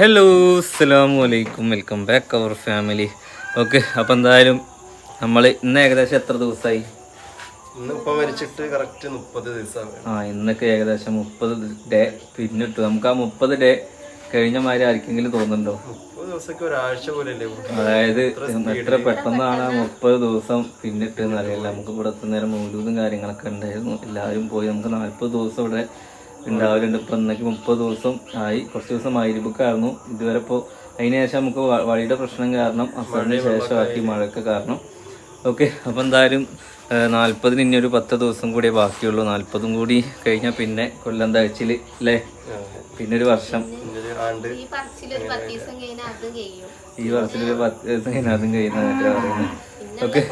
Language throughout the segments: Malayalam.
ഹലോ അസ്സാം വലൈക്കും welcome back our family okay അപ്പം എന്തായാലും നമ്മൾ ഇന്ന് ഏകദേശം എത്ര ദിവസമായി മരിച്ചിട്ട് കറക്റ്റ് മുപ്പത് ദിവസമാണ് ആ ഇന്നൊക്കെ ഏകദേശം മുപ്പത് ഡേ പിന്നിട്ടു. നമുക്ക് ആ മുപ്പത് ഡേ കഴിഞ്ഞ മാതിരി ആർക്കെങ്കിലും തോന്നുന്നുണ്ടോ? മുപ്പത് ദിവസമൊക്കെ ഒരാഴ്ച പോലെയല്ലേ ഉള്ളൂ. അതായത് എത്ര പെട്ടെന്നാണ് ആ മുപ്പത് ദിവസം പിന്നിട്ട് എന്നറിയില്ല നമുക്ക് ഇവിടെ നേരം മൂലൂതും കാര്യങ്ങളൊക്കെ ഉണ്ടായിരുന്നു. എല്ലാവരും പോയി. നമുക്ക് നാൽപ്പത് ദിവസം ഇവിടെ ഉണ്ടാവലുണ്ട്. ഇപ്പം ഇന്നേക്ക് മുപ്പത് ദിവസം ആയി. കുറച്ച് ദിവസം മൈരിബുക്കായിരുന്നു ഇതുവരെ ഇപ്പോൾ അതിന് ശേഷം നമുക്ക് വഴിയുടെ പ്രശ്നം കാരണം അസറിന് ശേഷമാക്കി മഴയൊക്കെ കാരണം. ഓക്കെ അപ്പോൾ എന്തായാലും നാൽപ്പതിന് ഇനി ഒരു പത്ത് ദിവസം കൂടിയേ ബാക്കിയുള്ളൂ. നാൽപ്പതും കൂടി കഴിഞ്ഞാൽ പിന്നെ കൊല്ലം തഴച്ചിൽ അല്ലേ പിന്നെ ഒരു വർഷം. ഈ വർഷത്തിൽ പത്ത് ദിവസം കഴിഞ്ഞാൽ അതും കഴിയും. ഈ വർഷത്തിൽ പത്ത് ദിവസം കഴിഞ്ഞാൽ അതും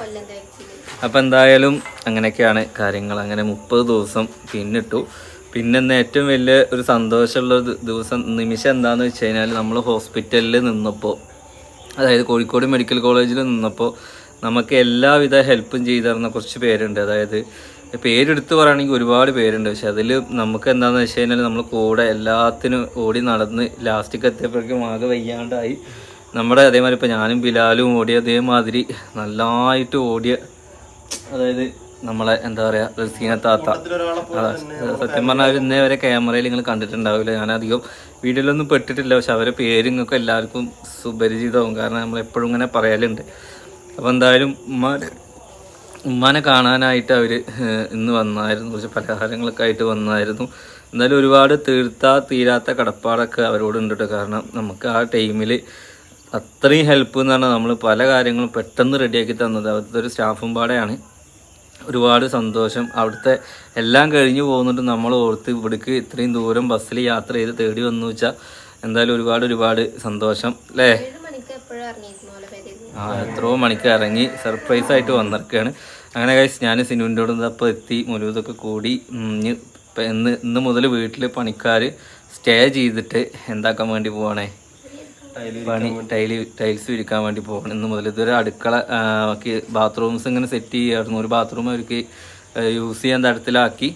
കൊല്ലം തയ്ച്ചിൽ അപ്പം എന്തായാലും അങ്ങനെയൊക്കെയാണ് കാര്യങ്ങൾ. അങ്ങനെ മുപ്പത് ദിവസം പിന്നിട്ടു. പിന്നെ ഏറ്റവും വലിയ ഒരു സന്തോഷമുള്ള ഒരു ദിവസം നിമിഷം എന്താണെന്ന് വെച്ച് കഴിഞ്ഞാൽ നമ്മൾ ഹോസ്പിറ്റലിൽ നിന്നപ്പോൾ അതായത് കോഴിക്കോട് മെഡിക്കൽ കോളേജിൽ നിന്നപ്പോൾ നമുക്ക് എല്ലാവിധ ഹെൽപ്പും ചെയ്തിരുന്ന കുറച്ച് പേരുണ്ട്. അതായത് പേരെടുത്ത് പറയുകയാണെങ്കിൽ ഒരുപാട് പേരുണ്ട്. പക്ഷെ അതിൽ നമുക്ക് എന്താണെന്ന് വെച്ച് കഴിഞ്ഞാൽ നമ്മൾ കൂടെ എല്ലാത്തിനും ഓടി നടന്ന് ലാസ്റ്റിക്ക് എത്തിയപ്പോഴേക്കും ആകെ വയ്യാണ്ടായി. നമ്മുടെ അതേമാതിരി ഇപ്പോൾ ഞാനും ബിലാലും ഓടിയ അതേമാതിരി നല്ലതായിട്ട് ഓടിയ അതായത് നമ്മളെ എന്താ പറയാ റസീന താത്ത. സത്യം പറഞ്ഞാൽ അവർ ഇന്നേ വരെ ക്യാമറയിൽ നിങ്ങൾ കണ്ടിട്ടുണ്ടാവില്ല. ഞാൻ വീഡിയോയിലൊന്നും പെട്ടിട്ടില്ല. പക്ഷെ അവരെ പേര് നിങ്ങൾക്ക് എല്ലാവർക്കും സുപരിചിതവും. കാരണം നമ്മൾ എപ്പോഴും ഇങ്ങനെ പറയലുണ്ട്. അപ്പോൾ എന്തായാലും ഉമ്മാനെ ഉമ്മാനെ കാണാനായിട്ട് അവർ ഇന്ന് വന്നായിരുന്നു. കുറച്ച് പലഹാരങ്ങളൊക്കെ ആയിട്ട് വന്നായിരുന്നു. എന്തായാലും ഒരുപാട് തീർത്താ തീരാത്ത കടപ്പാടൊക്കെ അവരോടുണ്ട് കേട്ടോ കാരണം നമുക്ക് ആ ടൈമിൽ അത്രയും ഹെൽപ്പ് എന്ന് പറഞ്ഞാൽ നമ്മൾ പല കാര്യങ്ങളും പെട്ടെന്ന് റെഡിയാക്കി തന്നത്. അവിടുത്തെ ഒരു സ്റ്റാഫും പാടെയാണ്. ഒരുപാട് സന്തോഷം. അവിടുത്തെ എല്ലാം കഴിഞ്ഞു പോകുന്നുണ്ട്. നമ്മൾ ഓർത്ത് ഇവിടേക്ക് ഇത്രയും ദൂരം ബസ്സിൽ യാത്ര ചെയ്ത് തേടി വന്നു വെച്ചാൽ എന്തായാലും ഒരുപാട് ഒരുപാട് സന്തോഷം അല്ലേ? ആ എത്രയോ മണിക്ക് ഇറങ്ങി സർപ്രൈസ് ആയിട്ട് വന്നിരിക്കുകയാണ്. അങ്ങനെ കഴിച്ച് ഞാൻ സിനുവിന്റെ അപ്പോൾ എത്തി. മുഴുവതൊക്കെ കൂടി ഇനി ഇപ്പം ഇന്ന് ഇന്ന് മുതൽ വീട്ടിൽ പണിക്കാർ സ്റ്റേ ചെയ്തിട്ട് എന്താക്കാൻ വേണ്ടി പോവാണേ? പണി ടൈൽ ടൈൽസ് വിരിക്കാൻ വേണ്ടി പോകണം. ഇന്ന് മുതൽ ഇതൊരു അടുക്കള ബാത്റൂംസ് ഇങ്ങനെ സെറ്റ് ചെയ്യായിരുന്നു. ഒരു ബാത്റൂം അവർക്ക് യൂസ് ചെയ്യാൻ തരത്തിലാക്കി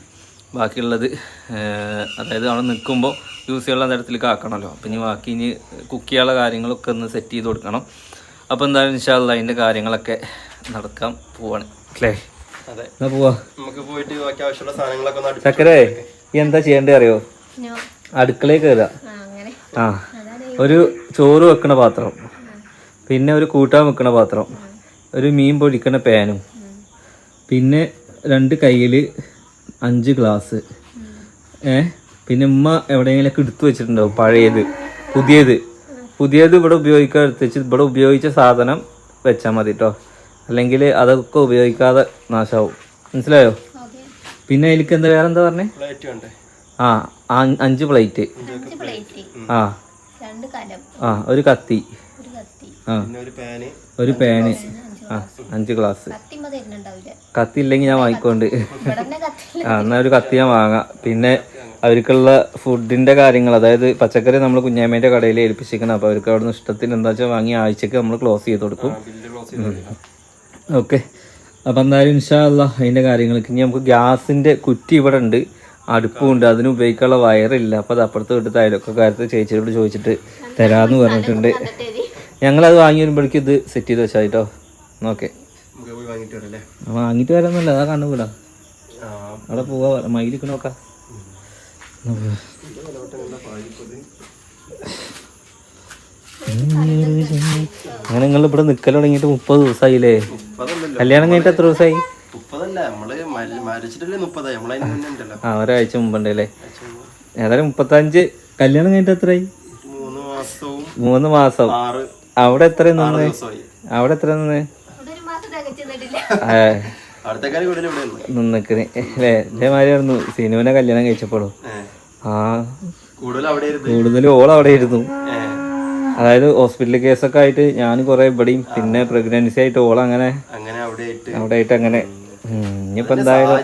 ബാക്കിയുള്ളത്. അതായത് അവിടെ നിൽക്കുമ്പോൾ യൂസ് ചെയ്യാനുള്ള തരത്തിലേക്ക് ആക്കണമല്ലോ. അപ്പം ഇനി ബാക്കി ഇനി കുക്ക് ചെയ്യാനുള്ള കാര്യങ്ങളൊക്കെ ഒന്ന് സെറ്റ് ചെയ്ത് കൊടുക്കണം. അപ്പോൾ എന്തായാലും ഇൻഷാല്ല അതിന്റെ കാര്യങ്ങളൊക്കെ നടക്കാൻ പോവാണ്. അല്ലേ? അതെ. എന്നാ പോവാ. നമുക്ക് പോയിട്ട് ബാക്കി ആവശ്യമുള്ള സാധനങ്ങളൊക്കെ ചക്കരേ എന്താ ചെയ്യേണ്ടത് അറിയോ? അടുക്കളയിൽ കയറുക ആ അങ്ങനെ. ആ. അതാണ് ഒരു ചോറ് വെക്കണ പാത്രം. പിന്നെ ഒരു കൂട്ടാൻ വെക്കണ പാത്രം. ഒരു മീൻ പൊടിക്കണ പാനും. പിന്നെ രണ്ട് കയ്യിൽ അഞ്ച് ഗ്ലാസ്. ഏ? പിന്നെ ഉമ്മ എവിടെയെങ്കിലൊക്കെ എടുത്തു വെച്ചിട്ടുണ്ടാവും പഴയത്. പുതിയത്. പുതിയത് ഇവിടെ ഉപയോഗിക്കാൻ എടുത്ത് വെച്ച് ഇവിടെ ഉപയോഗിച്ച സാധനം വെച്ചാൽ മതി കേട്ടോ അല്ലെങ്കിൽ അതൊക്കെ ഉപയോഗിക്കാതെ നാശാവും. മനസ്സിലായോ? പിന്നെ അതിലേക്ക് എന്താ വേറെ എന്താ പറഞ്ഞേ ആ അഞ്ച് പ്ലേറ്റ് അഞ്ച് പ്ലേറ്റ് ആ. രണ്ട് കലം. ആ ഒരു കത്തി. ഒരു കത്തി. ആ. പിന്നെ ഒരു പാന്. ആ അഞ്ച് ഗ്ലാസ് കത്തി ഇല്ലെങ്കിൽ ഞാൻ വാങ്ങിക്കൊണ്ട്. ആ എന്നാ ഒരു കത്തി ഞാൻ വാങ്ങാം. പിന്നെ അവർക്കുള്ള ഫുഡിന്റെ കാര്യങ്ങൾ അതായത് പച്ചക്കറി നമ്മൾ കുഞ്ഞാമ്മേന്റെ കടയിൽ ഏൽപ്പിച്ചിരിക്കണം അപ്പോൾ അവർക്ക് അവിടെ നിന്ന് ഇഷ്ടത്തിന് എന്താ വെച്ചാൽ വാങ്ങി ആഴ്ചക്ക് നമ്മൾ ക്ലോസ് ചെയ്ത് കൊടുക്കും. ഓക്കെ. അപ്പം എന്തായാലും ഇൻഷാല്ല അതിന്റെ കാര്യങ്ങൾക്ക് ഇനി നമുക്ക് ഗ്യാസിന്റെ കുറ്റി ഇവിടെ ഉണ്ട്. അടുപ്പുണ്ട്. അതിന് ഉപയോഗിക്കാനുള്ള വയറില്ല. അപ്പോൾ അത് അപ്പുറത്ത് വിട്ട് അയലൊക്കെ കാര്യത്തിൽ ചേച്ചിയോട് ചോദിച്ചിട്ട് തരാമെന്ന് പറഞ്ഞിട്ടുണ്ട്. ഞങ്ങൾ ഞങ്ങളത് വാങ്ങി വരുമ്പോഴേക്കും ഇത് സെറ്റ് ചെയ്ത് വെച്ചാൽ കേട്ടോ ഓക്കെ. വാങ്ങിയിട്ട് വരാന്നല്ല. അതാ കണ്ണുകൂടാ അവിടെ പോവാ. മയിലിക്ക് നോക്കാം. അങ്ങനെ നിങ്ങൾ ഇവിടെ നിൽക്കൽ തുടങ്ങിയിട്ട് മുപ്പത് ദിവസമായില്ലേ കല്യാണം കഴിഞ്ഞിട്ട് എത്ര ദിവസമായി മുപ്പതല്ല. നമ്മൾ ഒരാഴ്ച മുമ്പുണ്ട് അല്ലേ ഏതായാലും മുപ്പത്തഞ്ച് കല്യാണം കഴിഞ്ഞിട്ട് എത്രയായി? മൂന്ന് മാസവും മൂന്ന് മാസം. ആറ് അവിടെ എത്ര നിന്ന്? അവിടെ എത്ര നിന്ന്? നിന്നിക്കണ്. അല്ലേ? ഇതേമാതിരിയായിരുന്നു സിനുവിനെ കല്യാണം കഴിച്ചപ്പോഴും? ആ. കൂടുതൽ ഓൾ അവിടെ ഇരുന്നു. അതായത് ഹോസ്പിറ്റൽ കേസൊക്കെ ആയിട്ട് ഞാൻ കുറെ ഇവിടെയും പിന്നെ പ്രഗ്നൻസി ആയിട്ട് ഓൾ അങ്ങനെ അങ്ങനെ അവിടെ ആയിട്ട് അവിടെ ആയിട്ട് അങ്ങനെ ഉം, ഇനിയിപ്പോ എന്തായാലും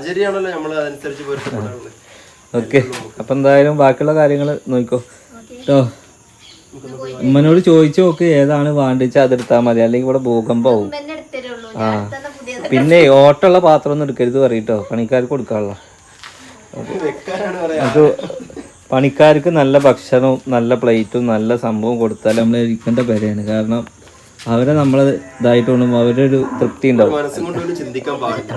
ഓക്കെ. അപ്പൊ എന്തായാലും ബാക്കിയുള്ള കാര്യങ്ങൾ നോക്കോ. കേട്ടോ ഉമ്മനോട് ചോദിച്ചു നോക്ക് ഏതാണ് വാണ്ടിച്ച അതെടുത്താൽ മതി. അല്ലെങ്കിൽ ഇവിടെ ഭൂകമ്പാവും ആവും. ആ. ഞാൻ തന്നെ പുതിയത് പിന്നെ ഓട്ടുള്ള പാത്രം ഒന്നും എടുക്കരുത് പറയട്ടോ പണിക്കാർക്ക് കൊടുക്കാനുള്ള. അത് പണിക്കാർക്ക് നല്ല ഭക്ഷണവും നല്ല പ്ലേറ്റും നല്ല സംഭവം കൊടുത്താൽ നമ്മൾ ഇരിക്കേണ്ട പേരെയാണ്. കാരണം അവരെ നമ്മൾ ഇതായിട്ട് കൊണ്ടുമ്പോൾ ഒരു തൃപ്തി ഉണ്ടാവും. മനസ്സും കൊണ്ട് പോലും ചിന്തിക്കാൻ പാടില്ല.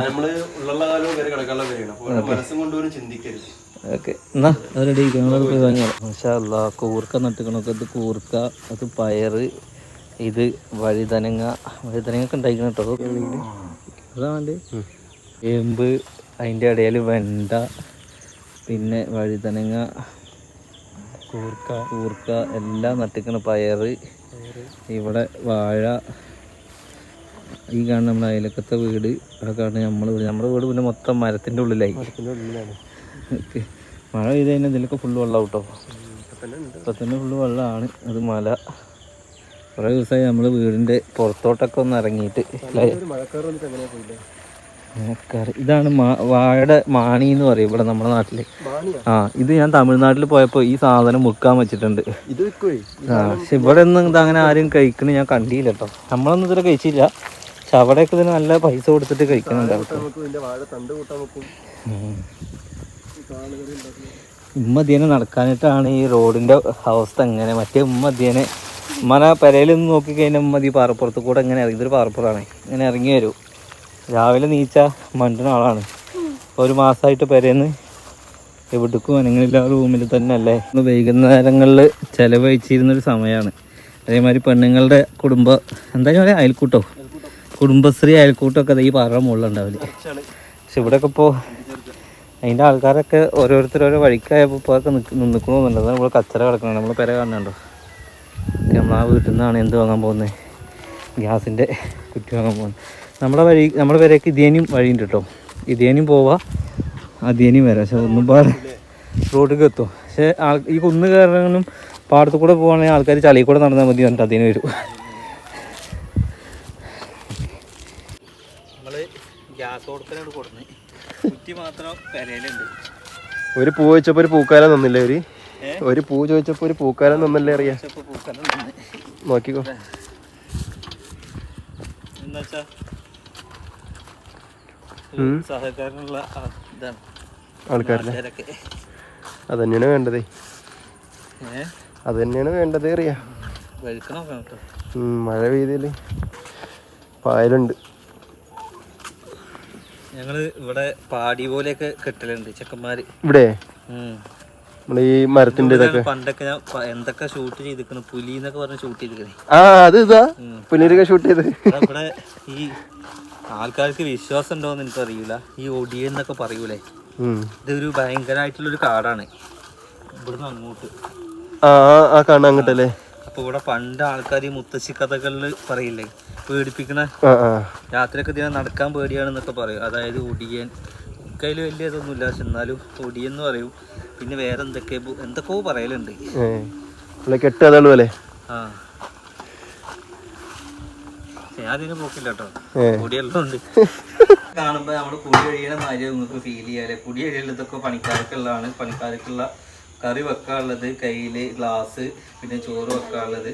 നമ്മൾ ഉള്ള കാലവും വരെ കിടക്കാനുള്ള പേരാണ് മനസ്സും കൊണ്ട് ചിന്തിക്കരുത്. ഓക്കെ. എന്നാ റെഡി ഞങ്ങളത് പോയി വാങ്ങിയാലോ? മാഷാല്ല കൂർക്ക നട്ടുക്കണൊക്കെ. ഇത് കൂർക്ക അത് പയറ് ഇത് വഴുതനങ്ങ. വഴുതനങ്ങ ഉണ്ടായിക്കണം കേട്ടോ അതാ വേണ്ടേ? ഏമ്പ് അതിന്റെ ഇടയിൽ വെണ്ട പിന്നെ വഴുതനങ്ങ. കൂർക്ക. കൂർക്ക എല്ലാം നട്ടിക്കണ പയറ് ഇവിടെ വാഴ. ഈ കാണുന്ന നമ്മുടെ അയലക്കത്തെ വീട്. ഇവിടെ കാണുന്ന നമ്മൾ വീട്. നമ്മുടെ വീട് പിന്നെ മൊത്തം മരത്തിന്റെ ഉള്ളിലായി. മഴ പെയ്ത് കഴിഞ്ഞാൽ ഇതിലൊക്കെ ഫുള്ള് വെള്ളം കേട്ടോ ഇപ്പം തന്നെ ഫുള്ള് വെള്ളമാണ് അത് മല. കുറേ ദിവസമായി നമ്മൾ വീടിന്റെ പുറത്തോട്ടൊക്കെ ഒന്ന് ഇറങ്ങിയിട്ട്. മഴക്കാറ് ഇതാണ് മാ- വാഴയുടെ മാണി എന്ന് പറയും ഇവിടെ നമ്മുടെ നാട്ടിൽ. ആ ഇത് ഞാൻ തമിഴ്നാട്ടിൽ പോയപ്പോ ഈ സാധനം മുക്കാൻ വെച്ചിട്ടുണ്ട്. പക്ഷെ ഇവിടെ ഒന്നും ഇത് അങ്ങനെ ആരും കഴിക്കണ ഞാൻ കണ്ടില്ല കേട്ടോ. നമ്മളൊന്നും ഇതുവരെ കഴിച്ചില്ല. പക്ഷെ അവിടെയൊക്കെ ഇതിന് നല്ല പൈസ കൊടുത്തിട്ട് കഴിക്കുന്നുണ്ട് ഉമ്മധ്യേനെ നടക്കാനായിട്ടാണ് ഈ റോഡിന്റെ അവസ്ഥ എങ്ങനെ മറ്റേ ഉമ്മധ്യേനെ ഉമ്മനെ പെരയിലൊന്ന് നോക്കി കഴിഞ്ഞാൽ ഉമ്മതി പാറപ്പുറത്ത് കൂടെ ഇങ്ങനെ ഇറങ്ങി. ഇതൊരു പാറപ്പുറമാണ്. ഇങ്ങനെ ഇറങ്ങി വരും. രാവിലെ നീച്ച മണ്ടുന്ന ആളാണ്. ഒരു മാസമായിട്ട് പെരേന്ന് എവിടേക്കും അനങ്ങളില്ല റൂമിൽ തന്നെ അല്ലേ വൈകുന്നേരങ്ങളിൽ ചിലവഴിച്ചിരുന്നൊരു സമയമാണ് അതേമാതിരി പെണ്ണുങ്ങളുടെ കുടുംബ എന്തായാലും പറയുക അയൽക്കൂട്ടോ? കുടുംബശ്രീ അയൽക്കൂട്ടമൊക്കെ ഈ പാറ മുകളിലുണ്ടാവില്ല പക്ഷെ ഇവിടെയൊക്കെ ഇപ്പോൾ അതിന്റെ ആൾക്കാരൊക്കെ ഓരോരുത്തർ ഓരോ വഴിക്കായപ്പോൾ ഇപ്പോൾ ഒക്കെ നിൽക്ക് നിൽക്കണമെന്നുണ്ട് അതാണ് നമ്മൾ കച്ചറ കിടക്കണം നമ്മൾ പെര കാണുന്നുണ്ടോ നമ്മൾ ആ വീട്ടിൽ നിന്നാണ് എന്ത് വാങ്ങാൻ പോകുന്നത് ഗ്യാസിന്റെ കുറ്റി വാങ്ങാൻ പോകുന്നത് നമ്മുടെ വഴി നമ്മുടെ വരേക്ക് ഇതേനും വഴിയുണ്ട് കേട്ടോ. ഇതേനും പോവാ അതേനും വരാം. പക്ഷെ ഒന്നും പാടെ റോഡിലേക്ക് എത്തും. പക്ഷേ ആൾ ഈ കുന്ന് കയറാനും പാടത്തു കൂടെ പോകുകയാണെങ്കിൽ ആൾക്കാർ ചളിയിൽ കൂടെ നടന്നാൽ മതി എന്നിട്ട് അതിന് വരും. ഒരു പൂ വെച്ചപ്പോ ഒരു പൂക്കാലം തന്നില്ലേ ഒരു? ഒരു പൂ ചോദിച്ചപ്പോ ഒരു പൂക്കാലം തന്നല്ലേ അറിയാ? നോക്കിക്കോ. എന്നുവെച്ചാ ഉം. സഹകരണമുള്ള ആൾക്കാരില്ലേ? നാട്ടുകാരൊക്കെ. അതന്നെയാണ് വേണ്ടതേ. അത് തന്നെയാണ് വേണ്ടത് അറിയാ. മഴ പെയ്തിൽ പായലുണ്ട്. ഞങ്ങൾ ഇവിടെ പാടി പോലെയൊക്കെ കെട്ടലുണ്ട് ചെക്കന്മാര്. ഇവിടെ. ഈ മരത്തിന്റെ ഇതൊക്കെ. പണ്ടൊക്കെ ഞാൻ എന്തൊക്കെ ഷൂട്ട് ചെയ്തിരിക്കണം? പുലി എന്നൊക്കെ പറഞ്ഞ് ഷൂട്ട് ചെയ്തിരിക്കണേ. ആ അത് ഇതാ. പുലിയൊക്കെ ഷൂട്ട് ചെയ്ത്. ഇവിടെ ഈ ആൾക്കാർക്ക് വിശ്വാസം ഉണ്ടോന്ന് എനിക്ക് അറിയൂല ഈ ഒടിയെന്നൊക്കെ പറയൂലേ. ഇതൊരു ഭയങ്കരമായിട്ടുള്ളൊരു കാടാണ്. ഇവിടുന്ന് അങ്ങോട്ട്. ആ കാണാൻ അങ്ങോട്ടല്ലേ? അപ്പൊ ഇവിടെ പണ്ട് ആൾക്കാർ ഈ മുത്തശ്ശി കഥകളിൽ പറയില്ലേ പേടിപ്പിക്കണ രാത്രിയൊക്കെ ഇതിനെ നടക്കാൻ പേടിയാണെന്നൊക്കെ പറയും. അതായത് ഒടിയൻ. കയ്യിൽ വലിയ ഇതൊന്നുമില്ല പക്ഷെ എന്നാലും ഒടിയൻ എന്ന് പറയും. പിന്നെ വേറെ എന്തൊക്കെ എന്തൊക്കെയോ പറയലുണ്ട്. കെട്ട് പോലെ. ആ. ഞാൻ അതിന് പോക്കില്ല കേട്ടോ ഏ. പൊടിയെല്ലാം ഉണ്ട്. കാണുമ്പോ നമ്മൾ കുടി കഴിയണ മാതിരി നിങ്ങൾക്ക് ഫീൽ ചെയ്യാല്ലേ കുടി കഴിയുള്ളതൊക്കെ പണിക്കാർക്കുള്ളതാണ്. പണിക്കാർക്കുള്ള കറി വെക്കാനുള്ളത് കയ്യിൽ ഗ്ലാസ് പിന്നെ ചോറ് വെക്കാനുള്ളത്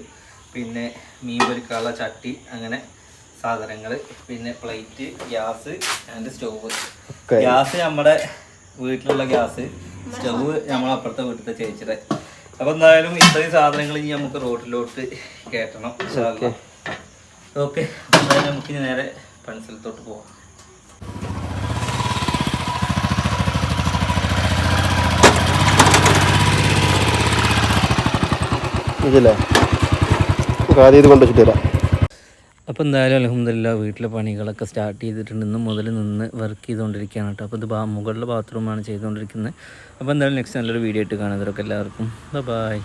പിന്നെ മീൻ പൊരിക്കാനുള്ള ചട്ടി അങ്ങനെ സാധനങ്ങൾ പിന്നെ plate gas and stove. Gas നമ്മുടെ വീട്ടിലുള്ള ഗ്യാസ്. സ്റ്റൗവ് നമ്മളപ്പുറത്തെ വീട്ടിലത്തെ ചേച്ചിയുടെ അപ്പൊ എന്തായാലും ഇത്രയും സാധനങ്ങൾ ഇനി നമുക്ക് റോഡിലോട്ട് കയറ്റണം ഓക്കെ എന്തായാലും നമുക്ക് ഇനി നേരെ പണിസ്ഥലത്തോട്ട് പോവാം. ഇതില്ലേ? ആദ്യം ഇത് കൊണ്ടുവച്ചിട്ട് അപ്പോൾ എന്തായാലും അലഹമില്ല വീട്ടിലെ പണികളൊക്കെ സ്റ്റാർട്ട് ചെയ്തിട്ടുണ്ട്. ഇന്ന് മുതൽ നിന്ന് വർക്ക് ചെയ്തുകൊണ്ടിരിക്കുകയാണ് കേട്ടോ. അപ്പോൾ ഇത് മുകളിലെ ബാത്റൂമാണ് ചെയ്തുകൊണ്ടിരിക്കുന്നത്. അപ്പോൾ എന്തായാലും നെക്സ്റ്റ് നല്ലൊരു വീഡിയോ ആയിട്ട് കാണുന്നവരൊക്കെ എല്ലാവർക്കും. ബൈ